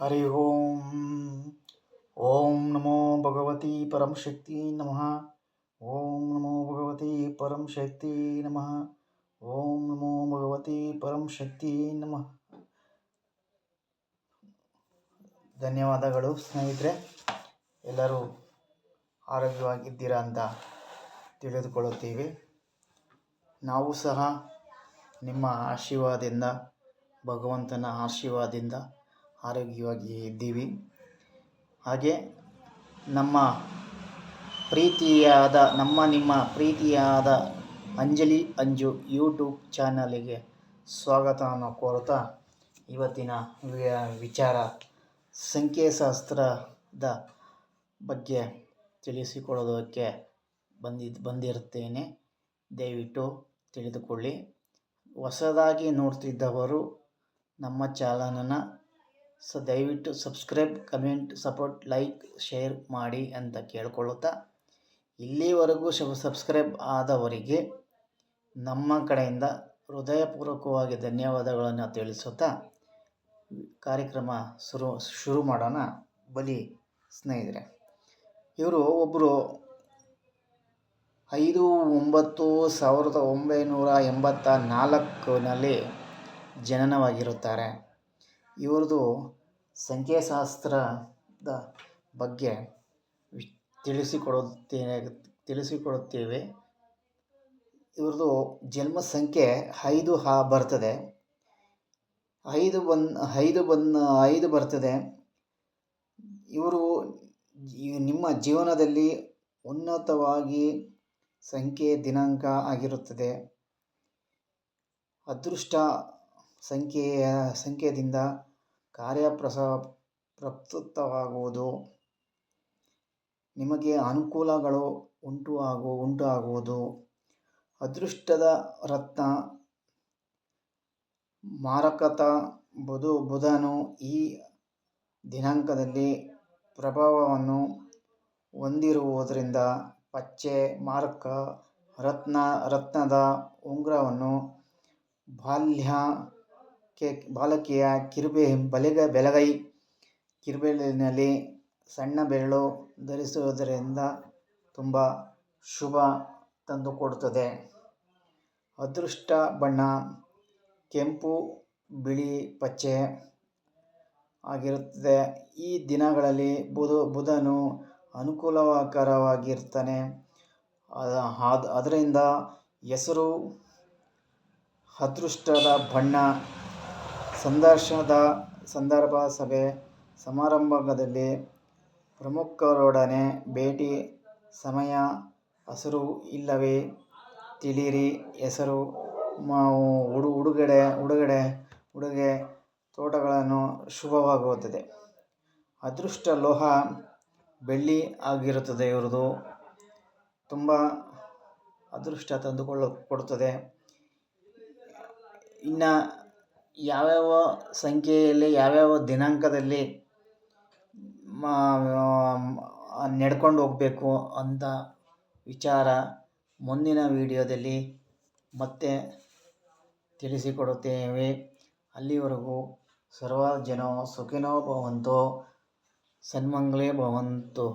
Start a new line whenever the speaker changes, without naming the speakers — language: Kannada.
ಹರಿ ಓಂ ಓಂ ನಮೋ ಭಗವತಿ ಪರಂ ಶಕ್ತಿ ನಮಃ ಓಂ ನಮೋ ಭಗವತಿ ಪರಂ ಶಕ್ತಿ ನಮಃ ಓಂ ನಮೋ ಭಗವತಿ ಪರಂ ಶಕ್ತಿ ನಮಃ ಧನ್ಯವಾದಗಳು ಸ್ನೇಹಿತರೆ, ಎಲ್ಲರೂ ಆರೋಗ್ಯವಾಗಿದ್ದೀರಾ ಅಂತ ತಿಳಿದುಕೊಳ್ಳುತ್ತೀವಿ. ನಾವು ಸಹ ನಿಮ್ಮ ಆಶೀರ್ವಾದದಿಂದ, ಭಗವಂತನ ಆಶೀರ್ವಾದದಿಂದ ಆರೋಗ್ಯವಾಗಿ ಇದ್ದೀವಿ. ಹಾಗೆ ನಮ್ಮ ಪ್ರೀತಿಯಾದ, ನಮ್ಮ ನಿಮ್ಮ ಪ್ರೀತಿಯಾದ ಅಂಜಲಿ ಅಂಜು ಯೂಟ್ಯೂಬ್ ಚಾನಲಿಗೆ ಸ್ವಾಗತವನ್ನು ಕೋರುತ್ತಾ ಇವತ್ತಿನ ವಿಚಾರ ಸಂಖ್ಯಾಶಾಸ್ತ್ರದ ಬಗ್ಗೆ ತಿಳಿಸಿಕೊಡೋದಕ್ಕೆ ಬಂದಿದ್ದು ಬಂದಿರುತ್ತೇನೆ. ದಯವಿಟ್ಟು ತಿಳಿದುಕೊಳ್ಳಿ. ಹೊಸದಾಗಿ ನೋಡ್ತಿದ್ದವರು ನಮ್ಮ ಚಾನಲನ್ನು ಸೊ ದಯವಿಟ್ಟು subscribe, comment, support, like, share ಮಾಡಿ ಅಂತ ಕೇಳ್ಕೊಳ್ಳುತ್ತಾ. ಇಲ್ಲಿವರೆಗೂ ಶಬ, ಸಬ್ಸ್ಕ್ರೈಬ್ ಆದವರಿಗೆ ನಮ್ಮ ಕಡೆಯಿಂದ ಹೃದಯಪೂರ್ವಕವಾಗಿ ಧನ್ಯವಾದಗಳನ್ನು ತಿಳಿಸುತ್ತಾ ಕಾರ್ಯಕ್ರಮ ಶುರು ಶುರು ಮಾಡೋಣ. ಬಲಿ ಸ್ನೇಹಿತರೆ, ಇವರು ಒಬ್ಬರು ಐದು ಒಂಬತ್ತು ಸಾವಿರದ ಒಂಬೈನೂರ ಎಂಬತ್ತ ನಾಲ್ಕಿನಲ್ಲಿ ಜನನವಾಗಿರುತ್ತಾರೆ. ಇವ್ರದ್ದು ಸಂಖ್ಯಾಶಾಸ್ತ್ರದ ಬಗ್ಗೆ ತಿಳಿಸಿಕೊಡುತ್ತೇನೆ, ತಿಳಿಸಿಕೊಡುತ್ತೇವೆ. ಇವ್ರದ್ದು ಜನ್ಮ ಸಂಖ್ಯೆ ಐದು ಹಾ ಬರ್ತದೆ. ಐದು ಬನ್ ಐದು ಬನ್, ಐದು ಬರ್ತದೆ. ಇವರು ನಿಮ್ಮ ಜೀವನದಲ್ಲಿ ಉನ್ನತವಾಗಿ ಸಂಖ್ಯೆ ದಿನಾಂಕ ಆಗಿರುತ್ತದೆ. ಅದೃಷ್ಟ ಸಂಖ್ಯೆಯ, ಸಂಖ್ಯೆಯಿಂದ ಕಾರ್ಯಪ್ರಸ ಪ್ರಸ್ತುತವಾಗುವುದು ನಿಮಗೆ ಅನುಕೂಲಗಳು ಉಂಟು ಆಗು ಉಂಟು ಆಗುವುದು ಅದೃಷ್ಟದ ರತ್ನ ಮಾರಕತ ಬುಧು ಬುಧನು ಈ ದಿನಾಂಕದಲ್ಲಿ ಪ್ರಭಾವವನ್ನು ಹೊಂದಿರುವುದರಿಂದ ಪಚ್ಚೆ ಮಾರಕ ರತ್ನ, ರತ್ನದ ಉಂಗುರವನ್ನು ಬಾಲ್ಯ ಕೆ, ಬಾಲಕಿಯ ಕಿರುಬೆ ಬಲೆಗ ಬೆಲಗೈ ಕಿರುಬೆರಳಿನಲ್ಲಿ ಸಣ್ಣ ಬೆರಳು ಧರಿಸುವುದರಿಂದ ತುಂಬ ಶುಭ ತಂದುಕೊಡುತ್ತದೆ. ಅದೃಷ್ಟ ಬಣ್ಣ, ಕೆಂಪು ಬಿಳಿ ಪಚ್ಚೆ ಆಗಿರುತ್ತದೆ. ಈ ದಿನಗಳಲ್ಲಿ ಬುಧ, ಬುಧನು ಅನುಕೂಲಕರವಾಗಿರ್ತಾನೆ. ಅದರಿಂದ ಹೆಸರು, ಅದೃಷ್ಟದ ಬಣ್ಣ ಸಂದರ್ಶನದ ಸಂದರ್ಭ ಸಭೆ ಸಮಾರಂಭದಲ್ಲಿ ಪ್ರಮುಖರೊಡನೆ ಭೇಟಿ ಸಮಯ ಹಸಿರು ಇಲ್ಲವೇ ತಿಳಿಯಿರಿ ಹೆಸರು ಉಡು, ಉಡುಗಡೆ ಉಡುಗಡೆ, ಉಡುಗೆ ತೋಟಗಳನ್ನು ಶುಭವಾಗುತ್ತದೆ. ಅದೃಷ್ಟ ಲೋಹ ಬೆಳ್ಳಿ ಆಗಿರುತ್ತದೆ ಇವ್ರದ್ದು ತುಂಬ ಅದೃಷ್ಟ ತಂದುಕೊಳ್ಳ ಕೊಡುತ್ತದೆ. ಇನ್ನು ಯಾವ್ಯಾವ ಸಂಖ್ಯೆಯಲ್ಲಿ, ಯಾವ್ಯಾವ ದಿನಾಂಕದಲ್ಲಿ ನಡ್ಕೊಂಡು ಹೋಗಬೇಕು ಅಂತ ವಿಚಾರ ಮುಂದಿನ ವಿಡಿಯೋದಲ್ಲಿ ಮತ್ತೆ ತಿಳಿಸಿಕೊಡುತ್ತೇವೆ. ಅಲ್ಲಿವರೆಗೂ ಸರ್ವ ಜನೋ ಸುಖಿನೋ ಭವಂತು ಸನ್ಮಂಗಳೇ ಭವಂತು.